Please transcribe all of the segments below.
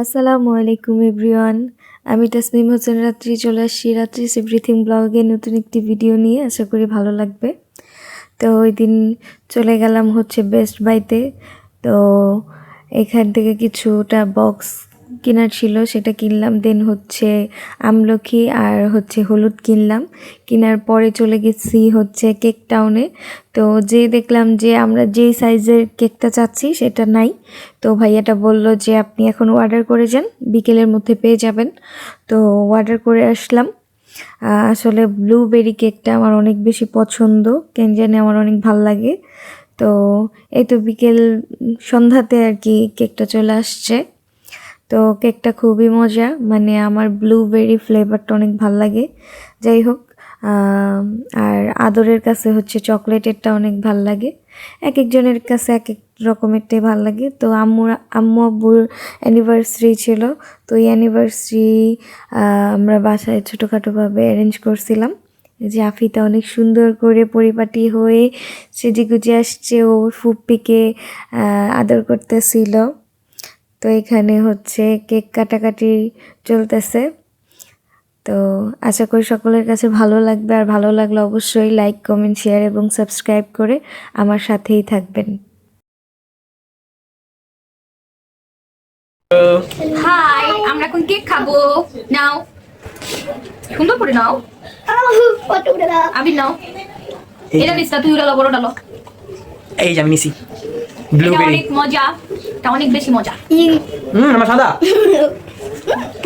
আসসালামু আলাইকুম এভরিওয়ান। আমি তাসমিম হোসেন রাত্রি, চলে আসছি রাত্রিস এভরিথিং ব্লগে নতুন একটি ভিডিও নিয়ে, আশা করি ভালো লাগবে। তো ওই দিন চলে গেলাম হচ্ছে বেস্ট বাইতে তো। এখান থেকে কিছুটা বক্স কেনার ছিল, সেটা কিনলাম দেন হচ্ছে আমলকি আর হচ্ছে হলুদ কিনলাম। কেনার পরে চলে গেছি হচ্ছে কেক টাউনে। তো যে দেখলাম যে আমরা যেই সাইজের কেকটা চাচ্ছি, সেটা নাই। তো ভাইয়াটা বলল যে, আপনি এখন অর্ডার করে যান, বিকেলের মধ্যে পেয়ে যাবেন। তো অর্ডার করে আসলাম। আসলে ব্লুবেরি কেকটা আমার অনেক বেশি পছন্দ, কেন জানি আমার অনেক ভালো লাগে। তো এই তো বিকেল সন্ধ্যাতে আর কি কেকটা চলে আসছে। তো কেকটা খুবই মজা। মানে আমার ব্লুবেরি ফ্লেভারটা অনেক ভালো লাগে। যাই হোক আর আদরের কাছে হচ্ছে চকলেটেরটা অনেক ভালো লাগে। এক একজনের কাছে এক এক রকমেরটাই ভালো লাগে। তো আম্মু আম্মু আব্বুর অ্যানিভার্সারি ছিল। তো এই অ্যানিভার্সারি আমরা বাসায় ছোটোখাটোভাবে অ্যারেঞ্জ করছিলাম। যে আফিতা অনেক সুন্দর করে পরিপাটি হয়ে সেজে গুজে আসছে। ও ফুপ্পিকে আদর করতেছিল। তো এখানে হচ্ছে কেক কাটাকাটি চলতেছে। তো আশা করি সকলের কাছে ভালো লাগবে। আর ভালো লাগলে অবশ্যই লাইক কমেন্ট শেয়ার এবং সাবস্ক্রাইব করে আমার সাথেই থাকবেন। হাই আমরা এখন কেক খাব। নাও। সুন্দর করে নাও। আমি নাও। এই এটা নিস না তুই ডালো বড় ডালো এই যে আমি নিছি। ব্লুবেরি অনেক মজা। এটা অনেক বেশি মজা। হুম আমার সাদা।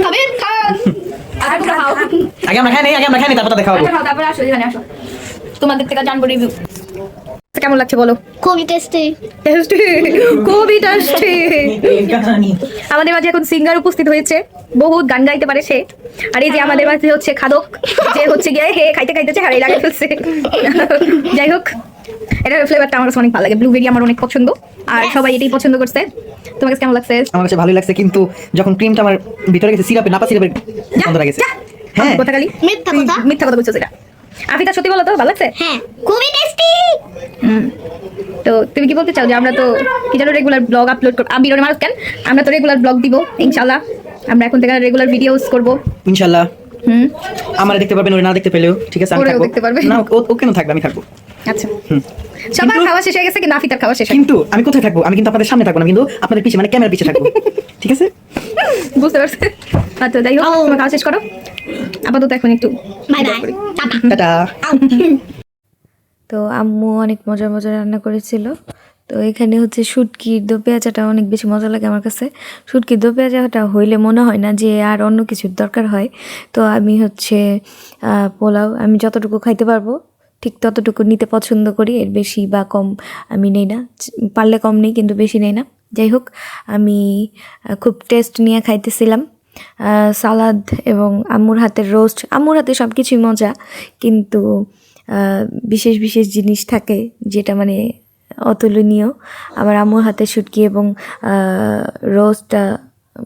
খাবেন খান আর খাও। আগে আমরা খাই নাই আগে আমরা খাই নাই তারপর দেখাবো আচ্ছা খাও আসো এখানে আসো। তোমাদের থেকে জানব রিভিউ কেমন লাগছে বলো? খুবই টেস্টি টেস্টি খুবই টেস্টি আমাদের মাঝে এখন সিঙ্গার উপস্থিত হয়েছে। বহুত গান গাইতে পারে সে। আর এই যে আমাদের মাঝে হচ্ছে খাদক যে হচ্ছে গিয়ে হে খাইতে খাইতেছে হারাই লাগে ফেলছে। যাই হোক। এটার ফ্লেভারটা আমার কাছে অনেক ভালো লাগে। ব্লুবেরি আমার অনেক পছন্দ। আর সবাই এটাই পছন্দ করছে। তোমার কাছে কেমন লাগছে? আমার কাছে ভালোই লাগছে কিন্তু যখন ক্রিমটা আমার ভিতরে গেছে সিরাপে নাপা সিরাপের গন্ধ লাগেছে হ্যাঁ। কথা খালি মিথ্যা কথা। মিথ্যা কথা বলছো সেটা। আফিতা সত্যি বলো তো ভালো লাগছে? হ্যাঁ খুবই টেস্টি তো তুমি কি বলতে চাও যে আমরা তো কি যেন রেগুলার ব্লগ আপলোড করব আমি মানুষ কেন? আমরা তো রেগুলার ব্লগ দিব ইনশাল্লাহ আমরা এখন থেকে রেগুলার ভিডিওস করব। ইনশাল্লাহ হুম। আমার দেখতে পারবেন ওরা না দেখতে পেলেও ঠিক আছে? আমি থাকব। দেখতে পারবে। না ও- ও কেন থাকবে? আমি থাকব। আচ্ছা। হুম। সবার খাওয়া শেষ হয়ে গেছে কিন্তু আফিতার খাওয়া শেষ। কিন্তু আমি কোথায় থাকব? আমি কিন্তু আপনাদের সামনে থাকব না কিন্তু আপনাদের পিছে মানে ক্যামেরার পিছে থাকব। ঠিক আছে? বুঝতে পারছি। আচ্ছা যাই হোক তোমার খাওয়া শেষ করো। আপাতত এখন একটু বাই বাই। টাটা। তো আম্মু অনেক মজার মজার রান্না করেছিল। তো এখানে হচ্ছে শুটকির দো পেঁয়াজাটা অনেক বেশি মজা লাগে আমার কাছে। শুটকির দো পেঁয়াজাটা হইলে মনে হয় না যে আর অন্য কিছুর দরকার হয়। তো আমি হচ্ছে পোলাও আমি যতটুকু খাইতে পারব ঠিক ততটুকু নিতে পছন্দ করি, এর বেশি বা কম আমি নেই না। পারলে কম নেই, কিন্তু বেশি নেই না। যাই হোক, আমি খুব টেস্ট নিয়ে খাইতেছিলাম। সালাদ এবং আম্মুর হাতের রোস্ট। আম্মুর হাতে সব কিছুই মজা, কিন্তু বিশেষ বিশেষ জিনিস থাকে যেটা মানে অতুলনীয়। আমার আম্মুর হাতে শুটকি এবং রোস্টটা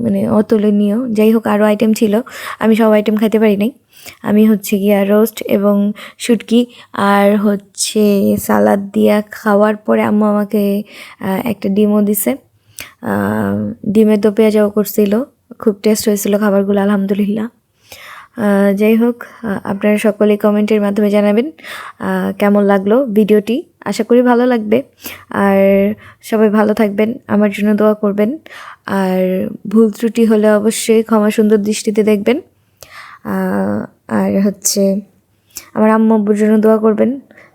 মানে অতুলনীয়। যাই হোক আরও আইটেম ছিল। আমি সব আইটেম খাইতে পারি নাই। আমি হচ্ছে গিয়া রোস্ট এবং শুটকি আর হচ্ছে সালাদ দিয়া খাওয়ার পরে আম্মু আমাকে একটা ডিমও দিছে। ডিমের দো পেঁয়াজাও করছিল। খুব টেস্ট হয়েছিল খাবারগুলো, আলহামদুলিল্লাহ। যাই হোক আপনারা সকলে কমেন্টের মাধ্যমে জানাবেন কেমন লাগল ভিডিওটি? আশা করি ভালো লাগবে। আর সবাই ভালো থাকবেন, আমার জন্য দোয়া করবেন। আর ভুল ত্রুটি হলে অবশ্যই ক্ষমা সুন্দর দৃষ্টিতে দেখবেন। আর হচ্ছে আমার আম্মু জন্য দোয়া করবেন,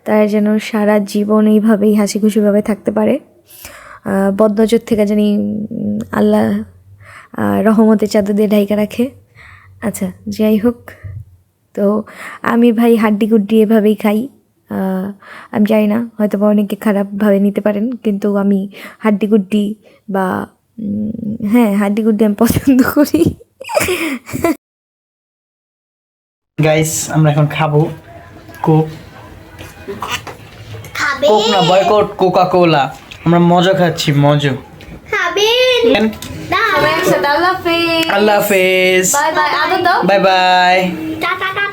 তারা যেন সারা জীবন এইভাবেই হাসি খুশিভাবে থাকতে পারে। বদনজর থেকে জানি আল্লাহ রহমতে চাদর দিয়ে ঢাইকা রাখে। আচ্ছা যাই হোক, তো আমি ভাই হাড্ডি গুড্ডি এভাবেই খাই। আমি জানি না হয়তো বা অনেকে খারাপভাবে নিতে পারেন কিন্তু আমি হাড্ডি গুড্ডি বা হ্যাঁ হাড্ডি গুড্ডি আমি পছন্দ করি। গাইস আমরা এখন খাব কোক। খাবে। কোক না বয়কট কোকা কোলা আমরা মজা খাচ্ছি মজা। খাবেন আল্লাহ হাফেজ। আল্লাহ হাফেজ। Bye bye bye bye tata.